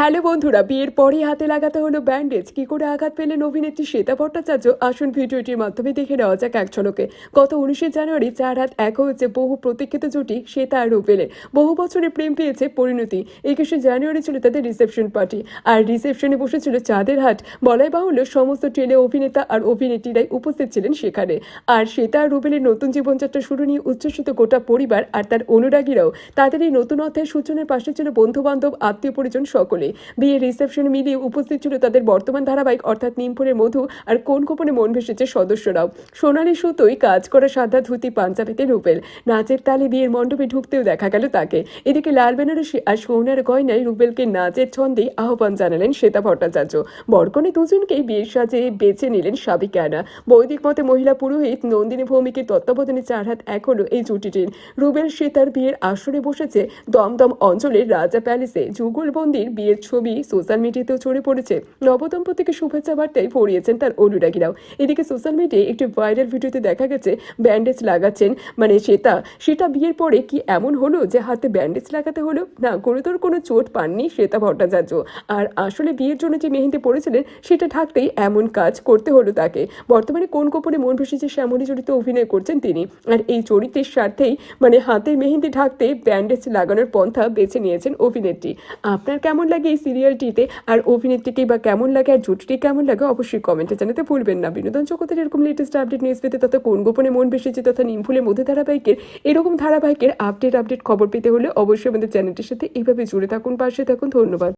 Hello বন্ধুরা, বিয়ের পরে হাতে লাগাতে হলো ব্যান্ডেজ কি করে আঘাত পেলেন অভিনেত্রী শ্বেতা ভট্টাচার্য? আসুন ভিডিওটির মাধ্যমে দেখে নেওয়া যাক এক ঝলকে। গত উনিশে জানুয়ারি চার হাত এক হয়েছে বহু প্রতীক্ষিত জুটি, শ্বেতা আর রুবেলের বহু বছরের প্রেম পেয়েছে পরিণতি। একুশে জানুয়ারি ছিল তাদের রিসেপশন পার্টি আর রিসেপশনে বসেছিল চাঁদের হাট। বলাই বাহুল্য, সমস্ত ট্রেনে অভিনেতা আর অভিনেত্রীরাই উপস্থিত ছিলেন সেখানে। আর শ্বেতা আর রুবেলের নতুন জীবনযাত্রা শুরু নিয়ে উচ্ছ্বসিত গোটা পরিবার আর তার অনুরাগীরাও। তাদের এই নতুন অধ্যায়ের সূচনার পাশে ছিল বন্ধু বান্ধব আত্মীয় পরিজন সকলে। বিয়ের রিসেপশনে মিলিয়ে উপস্থিত ছিল তাদের বর্তমান ধারাবাহিক অর্থাৎ নিমফুলের মধু আর কোন গোপনে মন ভেসেছে সদস্যরাও। সোনালি সুতোই কাজ করা সাদা ধুতি, পাঞ্জাবিতে রুবেল নাচের তালে বিয়ের মণ্ডপে ঢুকতেও দেখা গেল তাকে। এদিকে লাল বেনারসি আর সোনার গয়নায় রুবেলকে নাচের ছন্দে আহ্বান জানালেন শ্বেতা ভট্টাচার্য। বরকনে দুজনকেই বিয়ের সাজে বেছে নিলেন সাবিকা আনা। বৈদিক মতে মহিলা পুরোহিত, নন্দিনী ভৌমিকের তত্ত্বাবধানে চার হাত এক হলো এই জুটিটির রুবেল শ্বেতার বিয়ের আসরে বসেছে দমদম অঞ্চলের রাজা প্যালেসে। যুগলবন্দির বিয়ের ছবি সোশ্যাল মিডিয়াতেও ছড়ে পড়েছে। নবদম্পতিকে শুভেচ্ছা বার্তায় পড়িয়েছেন তার অনুরাগীরাও। এদিকে সোশ্যাল মিডিয়ায় একটি ভাইরাল ভিডিওতে দেখা গেছে ব্যান্ডেজ লাগাচ্ছেন। মানে শ্বেতা সেটা বিয়ের পরে কি এমন হলো যে হাতে ব্যান্ডেজ লাগাতে হলো? না, গুরুতর কোনো চোট পাননি শ্বেতা ভট্টাচার্য। আর আসলে বিয়ের জন্য যে মেহেন্দি পড়েছিলেন সেটা ঢাকতেই এমন কাজ করতে হলো তাকে। বর্তমানে কোন গোপনে মন ভেসেছে শ্যামলী চরিত্রে অভিনয় করছেন তিনি। আর এই চরিত্রের স্বার্থেই মানে হাতে মেহেন্দি ঢাকতে ব্যান্ডেজ লাগানোর পন্থা বেছে নিয়েছেন অভিনেত্রী। আপনার কেমন লাগে এই সিরিয়ালটিতে। আর অভিনেত্রীকে বা কেমন লাগে আর জুটিটি কেমন লাগে অবশ্যই কমেন্টে জানাতে ভুলবেন না। বিনোদন জগতের এরকম লেটেস্ট আপডেট নিউজ পেতে তথা কোন গোপনে মন বেশিছে তথা নিমফুলের মধ্যে ধারাবাহিকের এরকম ধারাবাহিকের আপডেট আপডেট খবর পেতে হলে অবশ্যই আমাদের চ্যানেলটির সাথে এইভাবে জুড়ে থাকুন, পাশে থাকুন। ধন্যবাদ।